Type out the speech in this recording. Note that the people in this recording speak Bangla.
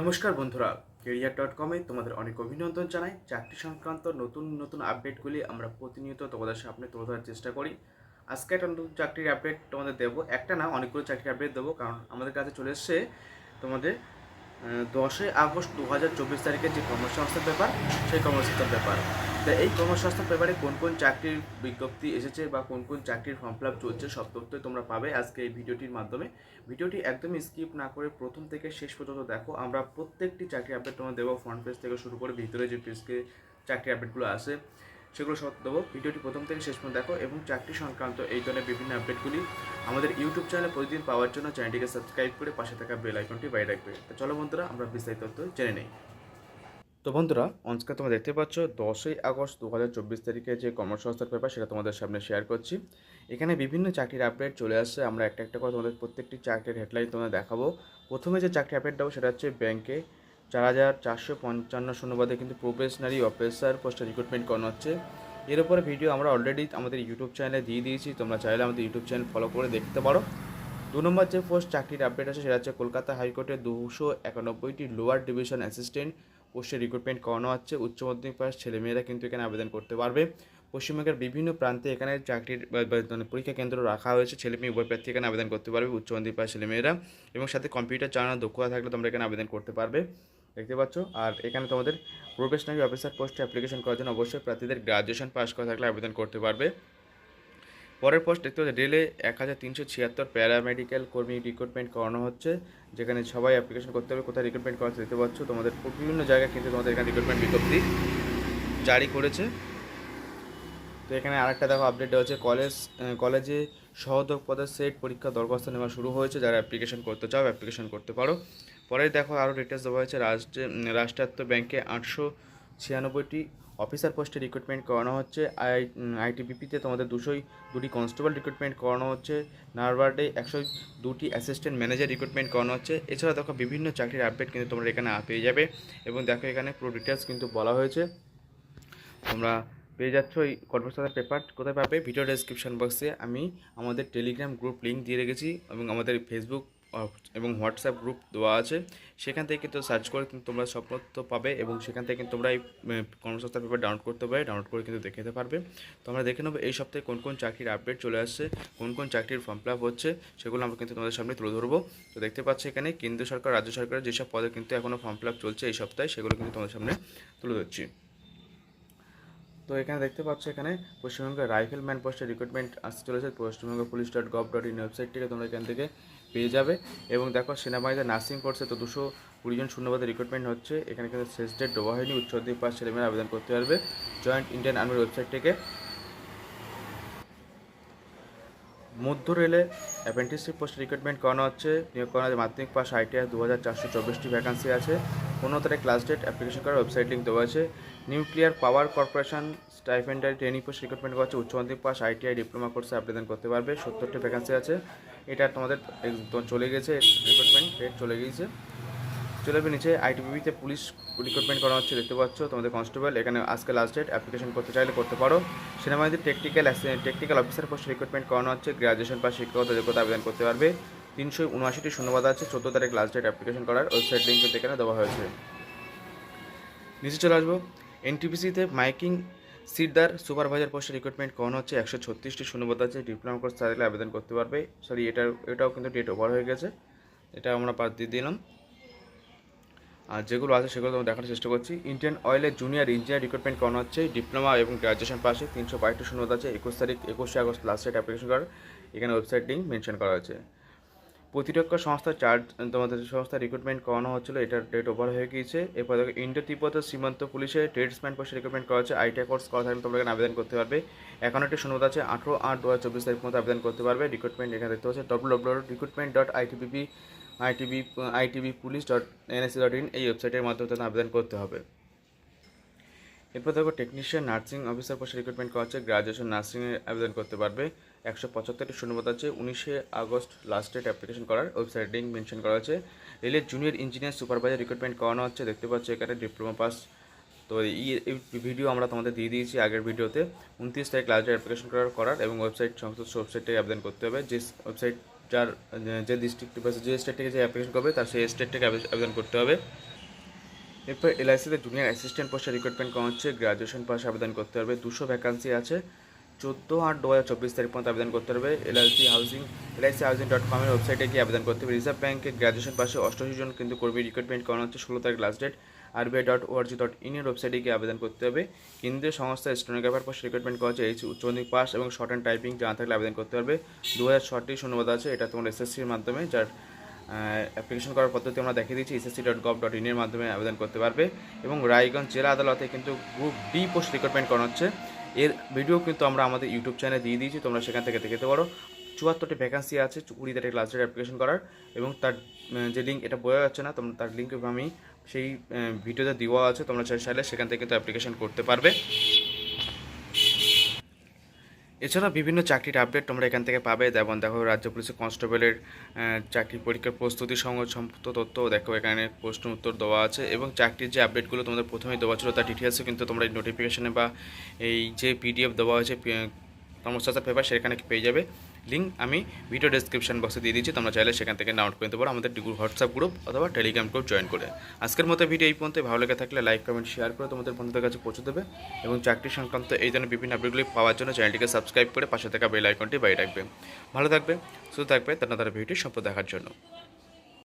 নমস্কার বন্ধুরা কেরিয়ার ডট কমে তোমাদের অনেক অভিনন্দন জানাই। চাকরি সংক্রান্ত নতুন নতুন আপডেটগুলি আমরা প্রতিনিয়ত তোমাদের সামনে তুলে ধরার চেষ্টা করি। আজকে একটা নতুন চাকরির আপডেট তোমাদের দেবো। একটা না, অনেকগুলো চাকরির আপডেট দেবো, কারণ আমাদের কাছে চলে এসছে তোমাদের দশই আগস্ট দু হাজার চব্বিশ তারিখের যে কর্মসংস্থান ব্যাপার, সেই কর্মসংস্থান ব্যাপার। তা এই কর্মসংস্থান পেপারে কোন কোন চাকরির বিজ্ঞপ্তি এসেছে বা কোন কোন চাকরির ফর্ম ফিল চলছে, সব তথ্যই তোমরা পাবে আজকে এই ভিডিওটির মাধ্যমে। ভিডিওটি একদমই স্কিপ না করে প্রথম থেকে শেষ পর্যন্ত দেখো। আমরা প্রত্যেকটি চাকরি আপডেট তোমার দেবো। ফ্রন্ট পেজ থেকে শুরু করে ভিতরে যে পেজকে চাকরি আপডেটগুলো আসে সেগুলো সব দেবো। ভিডিওটি প্রথম থেকে শেষ পর্যন্ত দেখো এবং চাকরি সংক্রান্ত এই ধরনের বিভিন্ন আপডেটগুলি আমাদের ইউটিউব চ্যানেলে প্রতিদিন পাওয়ার জন্য চ্যানেলটিকে সাবস্ক্রাইব করে পাশে থাকা বেল আইকনটি বাইরে রাখবে। তো চলো বন্ধুরা, আমরা বিস্তারিত তথ্য জেনে নিই। তো বন্ধুরা অনস্কার তোমরা দেখতে পাচ্ছ দশই আগস্ট দু হাজার চব্বিশ তারিখে যে কর্মসংস্থার পেপার, সেটা তোমাদের সামনে শেয়ার করছি। এখানে বিভিন্ন চাকরির আপডেট চলে আসছে। আমরা একটা একটা করে তোমাদের প্রত্যেকটি চাকরির হেডলাইন তোমাদের দেখাবো। প্রথমে যে চাকরি আপডেট দেবো, সেটা হচ্ছে ব্যাংকে চার হাজার চারশো পঞ্চান্ন শূন্যবাদে কিন্তু প্রফেশনারি অফিসার পোস্টে রিক্রুটমেন্ট করানো হচ্ছে। এর উপরে ভিডিও আমরা অলরেডি আমাদের ইউটিউব চ্যানেলে দিয়ে দিয়েছি। তোমরা চাইলে আমাদের ইউটিউব চ্যানেল ফলো করে দেখতে পারো। দু নম্বর যে পোস্ট চাকরির আপডেট আছে, সেটা হচ্ছে কলকাতা হাইকোর্টে দুশো একানব্বইটি লোয়ার ডিভিশন অ্যাসিস্ট্যান্ট পোস্টে রিক্রুটমেন্ট করানো হচ্ছে। উচ্চ মাধ্যমিক পাস ছেলেমেয়েরা কিন্তু এখানে আবেদন করতে পারবে। পশ্চিমবঙ্গের বিভিন্ন প্রান্তে এখানে চাকরির মানে পরীক্ষা কেন্দ্র রাখা হয়েছে। ছেলে মেয়ে, উভয় প্রার্থী এখানে আবেদন করতে পারবে উচ্চ মাধ্যমিক পাস ছেলেমেয়েরা। এবং সাথে কম্পিউটার চালানোর দক্ষতা থাকলে তোমরা এখানে আবেদন করতে পারবে। দেখতে পাচ্ছ? আর এখানে তোমাদের প্রফেশনারি অফিসার পোস্টে অ্যাপ্লিকেশন করার জন্য অবশ্যই প্রার্থীদের গ্রাজুয়েশন পাস করা থাকলে আবেদন করতে পারবে। পরের পোস্ট দেখতে পাচ্ছি রেলে এক হাজার তিনশো ছিয়াত্তর প্যারামেডিক্যাল কর্মী রিক্রুটমেন্ট করানো হচ্ছে, যেখানে সবাই অ্যাপ্লিকেশন করতে হবে, কোথায় রিক্রুটমেন্ট করা দেখতে পাচ্ছ। তোমাদের বিভিন্ন জায়গায় কিন্তু তোমাদের এখানে রিক্রুটমেন্ট বিজ্ঞপ্তি জারি করেছে। তো এখানে আরেকটা দেখো আপডেট হচ্ছে কলেজ কলেজে সহোদক পদের সেট পরীক্ষা দরখাস্ত নেওয়া শুরু হয়েছে, যারা অ্যাপ্লিকেশন করতে চাও অ্যাপ্লিকেশন করতে পারো। পরে দেখো আরও ডিটেলস দেওয়া হয়েছে, রাষ্ট্রে রাষ্ট্রায়ত্ত ব্যাংকে আটশো ছিয়ানব্বইটি অফিসার পোস্টে রিক্রুটমেন্ট করানো হচ্ছে। আই আইটিবিপিতে তোমাদের দুশোই দুটি কনস্টেবল রিক্রুটমেন্ট করানো হচ্ছে। নারবার্ডে একশো দুটি অ্যাসিস্ট্যান্ট ম্যানেজার রিক্রুটমেন্ট করানো হচ্ছে। এছাড়া দেখো বিভিন্ন চাকরির আপডেট কিন্তু তোমরা এখানে পেয়ে যাবে। এবং দেখো এখানে পুরো ডিটেলস কিন্তু বলা হয়েছে। তোমরা পেয়ে যাচ্ছ এই কর্মসংস্থানের পেপার কোথায় পাবে? ভিডিও ডেসক্রিপশন বক্সে আমি আমাদের টেলিগ্রাম গ্রুপ লিঙ্ক দিয়ে রেখেছি এবং আমাদের ফেসবুক এবং হোয়াটসঅ্যাপ গ্রুপ দেওয়া আছে। সেখান থেকে কিন্তু সার্চ করে কিন্তু তোমরা তথ্য পাবে এবং সেখান থেকে কিন্তু তোমরা এই কর্মসংস্থান পেপার ডাউনলোড করতে পারবে ডাউনলোড করে কিন্তু দেখে নিতে পারবে। তো আমরা দেখে নেব এই সপ্তাহে কোন কোন চাকরির আপডেট চলে আসছে, কোন কোন চাকরির ফর্ম ফিল হচ্ছে, সেগুলো আমরা কিন্তু তোমাদের সামনে তুলে ধরবো। তো দেখতে পাচ্ছি এখানে কেন্দ্র সরকার, রাজ্য সরকারের যেসব পদে কিন্তু এখনও ফর্ম ফিল চলছে এই সপ্তাহে, সেগুলো কিন্তু তোমাদের সামনে তুলে ধরছি। তো এখানে দেখতে পাচ্ছ এখানে পশ্চিমবঙ্গের রাইফেলম্যান পোস্টের রিক্রুটমেন্ট আসতে চলেছে Paschimbanga police dot gov dot in website থেকে তোমরা এখান থেকে পেয়ে যাবে। এবং দেখো, সেনাবাহিনীতে নার্সিং কোর্সে তো দুশো কুড়ি জন শূন্যবাদে রিক্রুটমেন্ট হচ্ছে। এখানে কিন্তু শেষ ডেট দেওয়া হয়নি। উচ্চ মাধ্যমিক পাস ছেলেমেয়েরা আবেদন করতে পারবে জয়েন্ট ইন্ডিয়ান আর্মির ওয়েবসাইট থেকে। মধ্য রেলে অ্যাপ্রেন্টিসশিপ পোস্ট রিক্রুটমেন্ট করানো হচ্ছে। নিয়োগ করানো হচ্ছে মাধ্যমিক পাস আইটিআই দু হাজার চারশো চব্বিশটি ভ্যাকান্সি আছে। পনেরো তারিখ ক্লাস ডেট অ্যাপ্লিকেশন করার ওয়েবসাইট লিঙ্ক দেওয়া আছে। Nuclear power corporation stipendiary training post recruitment করা হচ্ছে উচ্চ মাধ্যমিক পাস আইটিআই ডিপ্লোমা কোর্সে আবেদন করতে পারবে। সত্তরটি ভ্যাকান্সি আছে। এটা তোমাদের চলে গেছে রিক্রুটমেন্ট ডেট চলে গিয়েছে। চলে যাবে নিচে আইটিবিতে পুলিশ রিক্রুটমেন্ট করা হচ্ছে, দেখতে পাচ্ছ তোমাদের কনস্টেবল এখানে আজকে লাস্ট ডেট অ্যাপ্লিকেশন করতে চাইলে করতে পারো। সেনাবাহিনীতে technical technical officer post recruitment করানো হচ্ছে গ্রাজুয়েশন পাস শিক্ষাগত যোগ্যতা আবেদন করতে পারবে। তিনশো উনআশিটি শূন্যবাদ আছে, চোদ্দ তারিখ লাস্ট ডেট অ্যাপ্লিকেশন করার ওয়েবসাইট লিঙ্ক এখানে দেওয়া হয়েছে। নিচে চলে আসব। এনটিপিসিতে মাইকিং সিটদার সুপারভাইজার পোস্টের রিক্রুটমেন্ট কখন হচ্ছে একশো ছত্রিশটি শূন্যবাদ আছে, ডিপ্লোমা কোর্স থাকলে আবেদন করতে পারবে। সরি, এটার, এটাও কিন্তু ডেট ওভার হয়ে গেছে। এটা আমরা বাদ দিয়ে দিলাম। আর যেগুলো আছে সেগুলো তোমরা দেখার চেষ্টা করছি। ইন্ডিয়ান অয়েলের জুনিয়র ইঞ্জিনিয়ার রিক্রুটমেন্ট করানো হচ্ছে, ডিপ্লোমা এবং গ্রাজুয়েশন পাশে তিনশো বাইশটি শূন্যত আছে। একুশ তারিখ, একুশে আগস্ট লাস্ট ডেট অ্যাপ্লিকেশন করার। এখানে ওয়েবসাইট লিঙ্ক মেনশন করা হয়েছে। প্রতিরক্ষা সংস্থা চার্জ তোমাদের সংস্থা রিক্রুটমেন্ট করানো হচ্ছিল, এটার ডেট ওভার হয়ে গিয়েছে। এরপর দেখো ইন্ডো তিব্বত সীমান্ত পুলিশে ট্রেডসম্যান পোস্টে রিক্রুটমেন্ট করা হচ্ছে। আইটিআই কোর্স করা থাকলে তোমরা এখানে আবেদন করতে পারবে। এখন একটি শূন্যতা আছে, আঠেরো আট দু হাজার চব্বিশ তারিখ মধ্যে আবেদন করতে পারবে। রিক্রুটমেন্ট এখানে দেখতে পাচ্ছে W W recruitment dot ITBP ITB ITB police dot NSC dot in এই ওয়েবসাইটের মাধ্যমে তাদের আবেদন করতে হবে। এরপর দেখো টেকনিশিয়ান নার্সিং অফিসার পোস্টে রিক্রুটমেন্ট করা হচ্ছে গ্রাজুয়েশন নার্সিংয়ে আবেদন করতে পারবে। একশো পঁচাত্তরটি শূন্যপদ আছে। উনিশে আগস্ট লাস্ট ডেট অ্যাপ্লিকেশন করার ওয়েবসাইট লিঙ্ক মেনশন করা হয়েছে রেলের জুনিয়র ইঞ্জিনিয়ার সুপারভাইজার রিক্রুটমেন্ট করানো হচ্ছে, দেখতে পাচ্ছ এখানে ডিপ্লোমা পাস তো এই ভিডিও আমরা তোমাদের দিয়ে দিয়েছি আগের ভিডিওতে উনত্রিশ তারিখ লাস্ট ডেট অ্যাপ্লিকেশন করার করার এবং ওয়েবসাইট সমস্ত ওয়েবসাইটে আবেদন করতে হবে। যে ওয়েবসাইট যার, যে ডিস্ট্রিক্ট বা যে স্টেট থেকে যে অ্যাপ্লিকেশন করবে, তার সেই স্টেট থেকে আবেদন করতে হবে। এরপর এলআইসিতে জুনিয়র অ্যাসিস্ট্যান্ট পোস্টে রিক্রুটমেন্ট করা হচ্ছে। গ্রাজুয়েশন পাশে আবেদন করতে হবে। দুশো ভ্যাকান্সি আছে। চোদ্দ আট দু হাজার চব্বিশ তারিখ পর্যন্ত আবেদন করতে হবে। LIC housing LIC housing dot কমের ওয়েবসাইটে গিয়ে আবেদন করতে হবে। রিজার্ভ ব্যাঙ্কে গ্রাজুয়েশন পাশে অষ্টআশি জন কিন্তু কর্মী রিক্রুটমেন্ট করানো হচ্ছে। ষোলো তারিখ লাস্ট ডেট আর আরবিআই ডট ওআরজি ডট ইনের ওয়েবসাইটে গিয়ে আবেদন করতে হবে। কেন্দ্রীয় সংস্থা স্টেনোগ্রাফার পোস্ট রিক্রুটমেন্ট করা হচ্ছে। এইচ উচ্চ মাধ্যমিক পাস এবং শর্ট অ্যান্ড টাইপিং জানা থাকলে আবেদন করতে পারবে দু হাজার ছটি শূন্যবাদ আছে। এটা তোমার এসএসসির মাধ্যমে, যার অ্যাপ্লিকেশন করার পদ্ধতি আমরা দেখিয়ে দিচ্ছি এসএসসি ডট গভ ডট ইনের মাধ্যমে আবেদন করতে পারবে। এবং রায়গঞ্জ জেলা আদালতে কিন্তু গ্রুপ ডি পোস্ট রিক্রুটমেন্ট করানো হচ্ছে। এর ভিডিও কিন্তু আমরা আমাদের ইউটিউব চ্যানেলে দিয়ে দিয়েছি, তোমরা সেখান থেকে দেখতে পারো। চুয়াত্তরটি ভ্যাকান্সি আছে, কুড়ি তারিখ লাস্ট ডেট অ্যাপ্লিকেশন করার, এবং তার যে লিঙ্ক এটা বোঝা যাচ্ছে না, তোমরা তার লিঙ্ক আমি সেই ভিডিওতে দেওয়া আছে, তোমরা চাই- চাইলে সেখান থেকে কিন্তু অ্যাপ্লিকেশন করতে পারবে। এছাড়া বিভিন্ন চাকরির আপডেট তোমরা এখান থেকে পাবে। যেমন দেখো, রাজ্য পুলিশের কনস্টেবলের চাকরি পরীক্ষার প্রস্তুতি সঙ্গে সমস্ত তথ্য দেখো, এখানে প্রশ্ন উত্তর দেওয়া আছে এবং চাকরির যে আপডেটগুলো তোমাদের প্রথমেই দেওয়া ছিল, তার ডিটেলসও কিন্তু তোমরা এই নোটিফিকেশানে বা এই যে পিডিএফ দেওয়া হয়েছে কর্মসংস্থান পেপার সেখানে পেয়ে যাবে। লিঙ্ক আমি ভিডিও ডেসক্রিপশন বক্সে দিয়ে দিচ্ছি তোমরা চাইলে সেখান থেকে ডাউনলোড করে পারো আমাদের হোয়াটসঅ্যাপ গ্রুপ অথবা টেলিগ্রাম গ্রুপ জয়েন করে। আজকের মতো ভিডিও এই পর্যন্ত ভালো লেগে থাকলে লাইক কমেন্ট শেয়ার করে তোমাদের বন্ধুদের কাছে পৌঁছে দেবে এবং চাকরি সংক্রান্ত এই ধরনের বিভিন্ন আপডেটগুলি পাওয়ার জন্য চ্যানেলটিকে সাবস্ক্রাইব করে পাশে থাকা বেল আইকনটি বাইরে রাখবে। ভালো থাকবে, সুস্থ থাকবে, তার ভিডিওটি সম্পদ দেখার জন্য।